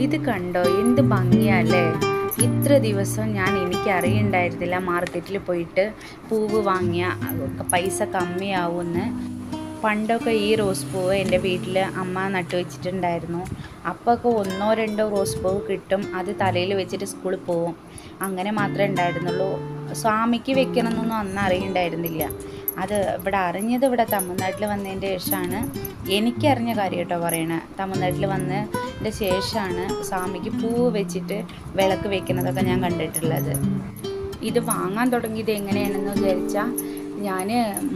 ഇത് കണ്ടോ? എന്ത് ഭംഗിയല്ലേ ഇത്ര ദിവസം ഞാൻ എനിക്ക് അറിയണ്ടായിരുന്നില്ല മാർക്കറ്റിൽ പോയിട്ട് പൂവ് വാങ്ങിയ പൈസ കമ്മിയാവുമെന്ന് പണ്ടൊക്കെ ഈ റോസ് പൂവ് എന്റെ വീട്ടിൽ അമ്മ നട്ടു വെച്ചിട്ടുണ്ടായിരുന്നു. അപ്പോഴൊക്കെ ഒന്നോ രണ്ടോ റോസ് പൂവ് കിട്ടും. അത് തലയിൽ വെച്ചിട്ട് സ്കൂളിൽ പോവും. അങ്ങനെ മാത്രമേ ഉണ്ടായിരുന്നുള്ളൂ. സ്വാമിക്ക് വെക്കണമെന്നൊന്നും അന്ന് അറിയണ്ടായിരുന്നില്ല. അത് ഇവിടെ അറിഞ്ഞത് ഇവിടെ തമിഴ്നാട്ടിൽ വന്നതിന്റെ ശേഷമാണ്. എനിക്കറിഞ്ഞ കാര്യം കേട്ടോ പറയണേ. തമിഴ്നാട്ടിൽ വന്നതിന്റെ ശേഷമാണ് സ്വാമിക്ക് പൂവ് വെച്ചിട്ട് വിളക്ക് വെക്കുന്നതൊക്കെ ഞാൻ കണ്ടിട്ടുള്ളത്. ഇത് വാങ്ങാൻ തുടങ്ങിയത് എങ്ങനെയാണെന്ന് വിചാരിച്ചാൽ ഞാൻ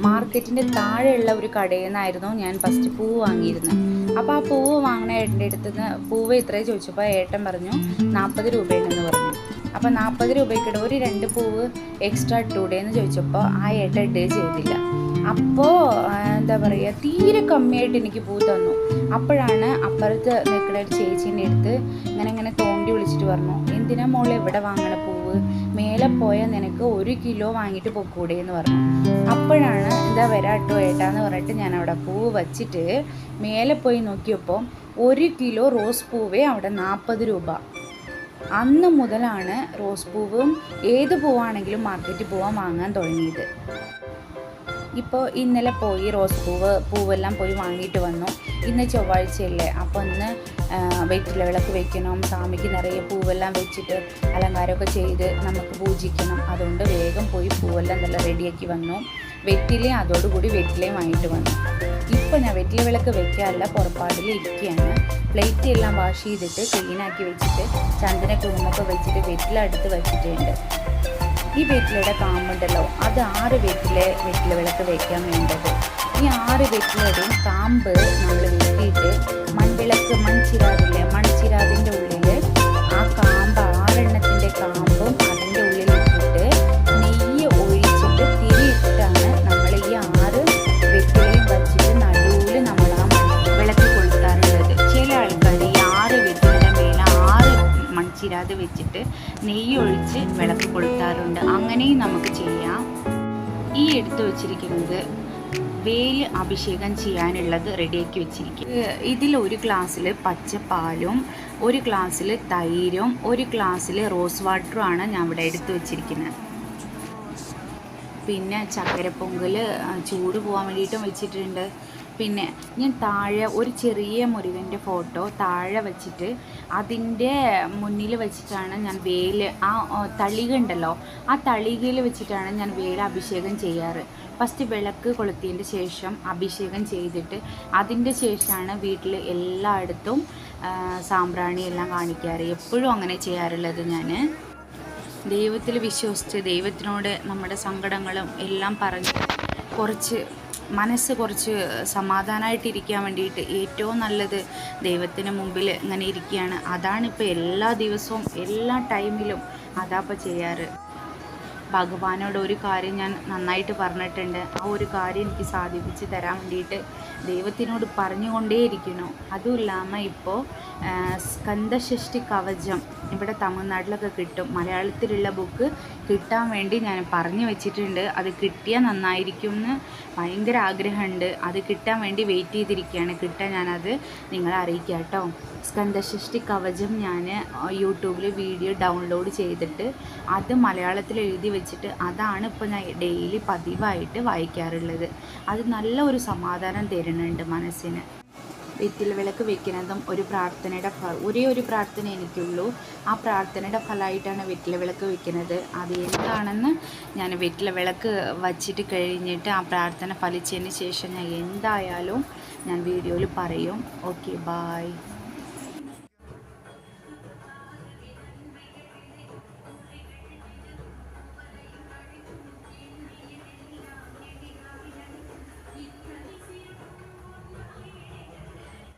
മാർക്കറ്റിന്റെ താഴെയുള്ള ഒരു കടയിൽ നിന്നായിരുന്നു ഞാൻ ഫസ്റ്റ് പൂവ് വാങ്ങിയിരുന്നത്. അപ്പോൾ ആ പൂവ് വാങ്ങണ ഏട്ടന്റെ അടുത്ത് നിന്ന് പൂവ് ഇത്രയും ചോദിച്ചപ്പോൾ ഏട്ടൻ പറഞ്ഞു നാൽപ്പത് രൂപയുണ്ടെന്ന് പറഞ്ഞു. അപ്പോൾ നാൽപ്പത് രൂപയ്ക്കിടെ ഒരു രണ്ട് പൂവ് എക്സ്ട്രാ ഇട്ടൂടെ എന്ന് ചോദിച്ചപ്പോൾ ആ ഏട്ടൻ ഇട്ടേ ചെയ്തില്ല. അപ്പോൾ എന്താ പറയുക തീരെ കമ്മിയായിട്ട് എനിക്ക് പൂ തന്നു. അപ്പോഴാണ് അപ്പുറത്ത് നിൽക്കുന്ന ഒരു ചേച്ചീന്റെ അടുത്ത് ഇങ്ങനെ ഇങ്ങനെ തോണ്ടി വിളിച്ചിട്ട് പറഞ്ഞു എന്തിനാ മോളെ ഇവിടെ വാങ്ങണ പൂവ്? മേലെ പോയാൽ നിനക്ക് ഒരു കിലോ വാങ്ങിയിട്ട് പൊക്കൂടെ എന്ന് പറഞ്ഞു. അപ്പോഴാണ് എന്താ വരാട്ടോ ഏട്ടാന്ന് പറഞ്ഞിട്ട് ഞാൻ അവിടെ പൂവ് വച്ചിട്ട് മേലെ പോയി നോക്കിയപ്പോൾ ഒരു കിലോ റോസ് പൂവേ അവിടെ നാൽപ്പത് രൂപ. അന്ന് മുതലാണ് റോസ് പൂവും ഏത് പൂവാണെങ്കിലും മാർക്കറ്റിൽ പോവാൻ വാങ്ങാൻ തുടങ്ങിയത്. ഇപ്പോൾ ഇന്നലെ പോയി റോസ് പൂവ് പൂവെല്ലാം പോയി വാങ്ങിയിട്ട് വന്നു. ഇന്ന് ചൊവ്വാഴ്ചയല്ലേ. അപ്പോൾ ഇന്ന് വെറ്റില വിളക്ക് വെക്കണം. സ്വാമിക്ക് നിറയെ പൂവെല്ലാം വെച്ചിട്ട് അലങ്കാരമൊക്കെ ചെയ്ത് നമുക്ക് പൂജിക്കണം. അതുകൊണ്ട് വേഗം പോയി പൂവെല്ലാം നല്ല റെഡിയാക്കി വന്നു. വെറ്റിലയും അതോടുകൂടി വെറ്റിലയും വാങ്ങിയിട്ട് വന്നു. ഇപ്പോൾ ഞാൻ വെറ്റില വിളക്ക് വെക്കാറില്ല. പുറപ്പാടിൽ ഇരിക്കുകയാണ്. പ്ലേറ്റ് എല്ലാം വാഷ് ചെയ്തിട്ട് ക്ലീനാക്കി വെച്ചിട്ട് ചന്ദന കുരുമൊക്കെ വെച്ചിട്ട് വെറ്റില അടുത്ത് വെച്ചിട്ടുണ്ട്. ഈ വീട്ടിലൂടെ കാമ്പുണ്ടല്ലോ. അത് ആറ് വീട്ടിലെ വീട്ടിൽ വിളക്ക് വയ്ക്കാൻ വേണ്ടത്. ഈ ആറ് വീട്ടിലൂടെയും കാമ്പ് നമ്മൾ വീട്ടിയിട്ട് മൺവിളക്ക് മൺചിരാതില്ലേ മൺചിരാതിന്റെ ഉള്ളിൽ വെച്ചിട്ട് നെയ്യ് ഒഴിച്ച് വിളക്ക് കൊളുത്താറുണ്ട്. അങ്ങനെയും നമുക്ക് ചെയ്യാം. ഈ എടുത്തു വച്ചിരിക്കുന്നത് വേൽ അഭിഷേകം ചെയ്യാനുള്ളത് റെഡിയാക്കി വെച്ചിരിക്കും. ഇതിൽ ഒരു ഗ്ലാസ്സിൽ പച്ചപ്പാലും ഒരു ഗ്ലാസ്സിൽ തൈരും ഒരു ഗ്ലാസ്സിൽ റോസ് വാട്ടറും ആണ് ഞാൻ ഇവിടെ എടുത്തു വെച്ചിരിക്കുന്നത്. പിന്നെ ചക്കരപ്പൊങ്കൽ ചൂട് പോകാൻ വേണ്ടിയിട്ടും വെച്ചിട്ടുണ്ട്. പിന്നെ ഞാൻ താഴെ ഒരു ചെറിയ മുരുകന്റെ ഫോട്ടോ താഴെ വെച്ചിട്ട് അതിന്റെ മുന്നിൽ വെച്ചിട്ടാണ് ഞാൻ വേൽ ആ തളിക ഉണ്ടല്ലോ ആ തളികയിൽ വെച്ചിട്ടാണ് ഞാൻ വേല അഭിഷേകം ചെയ്യാറ്. ഫസ്റ്റ് വിളക്ക് കൊളുത്തിയതിന്റെ ശേഷം അഭിഷേകം ചെയ്തിട്ട് അതിന്റെ ശേഷമാണ് വീട്ടിൽ എല്ലായിടത്തും സാമ്പ്രാണി എല്ലാം കാണിക്കാറ്. എപ്പോഴും അങ്ങനെ ചെയ്യാറുള്ളത് ഞാൻ. ദൈവത്തിൽ വിശ്വസിച്ച് ദൈവത്തിനോട് നമ്മുടെ സങ്കടങ്ങളും എല്ലാം പറഞ്ഞ് കുറച്ച് മനസ്സ് കുറച്ച് സമാധാനമായിട്ടിരിക്കാൻ വേണ്ടിയിട്ട് ഏറ്റവും നല്ലത് ദൈവത്തിന് മുമ്പിൽ ഇങ്ങനെ ഇരിക്കുകയാണ്. അതാണിപ്പോൾ എല്ലാ ദിവസവും എല്ലാ ടൈമിലും അതാപ്പോൾ ചെയ്യാറ്. ഭഗവാനോട് ഒരു കാര്യം ഞാൻ നന്നായിട്ട് പറഞ്ഞിട്ടുണ്ട്. ആ ഒരു കാര്യം എനിക്ക് സാധിപ്പിച്ച് തരാൻ വേണ്ടിയിട്ട് ദൈവത്തിനോട് പറഞ്ഞുകൊണ്ടേയിരിക്കുന്നു. അതുമില്ലാமல் ഇപ്പോൾ സ്കന്ദഷഷ്ടി കവചം ഇവിടെ തമിഴ്നാട്ടിലൊക്കെ കിട്ടും. മലയാളത്തിലുള്ള ബുക്ക് കിട്ടാൻ വേണ്ടി ഞാൻ പറഞ്ഞു വെച്ചിട്ടുണ്ട്. അത് കിട്ടിയാൽ നന്നായിരിക്കും എന്ന് ഭയങ്കര ആഗ്രഹമുണ്ട്. അത് കിട്ടാൻ വേണ്ടി വെയിറ്റ് ചെയ്തിരിക്കുകയാണ്. കിട്ടാൻ ഞാനത് നിങ്ങളെ അറിയിക്കാം കേട്ടോ. സ്കന്ദഷഷ്ടി കവചം ഞാൻ യൂട്യൂബിൽ വീഡിയോ ഡൗൺലോഡ് ചെയ്തിട്ട് അത് മലയാളത്തിൽ എഴുതി വെച്ചിട്ട് അതാണ് ഇപ്പോൾ ഞാൻ ഡെയിലി പതിവായിട്ട് വായിക്കാറുള്ളത്. അത് നല്ല ഒരു സമാധാനം തരുന്നുണ്ട്. മനസ്സിന്. വെറ്റില വിളക്ക് വെക്കുന്നതും ഒരു പ്രാർത്ഥനയുടെ ഒരേ ഒരു പ്രാർത്ഥന എനിക്കുള്ളൂ. ആ പ്രാർത്ഥനയുടെ ഫലമായിട്ടാണ് വെറ്റില വിളക്ക് വെക്കുന്നത്. അത് എന്താണെന്ന് ഞാൻ വെറ്റില വിളക്ക് വച്ചിട്ട് കഴിഞ്ഞിട്ട് ആ പ്രാർത്ഥന ഫലിച്ചതിന് ശേഷം ഞാൻ എന്തായാലും ഞാൻ വീഡിയോയിൽ പറയും. Okay bye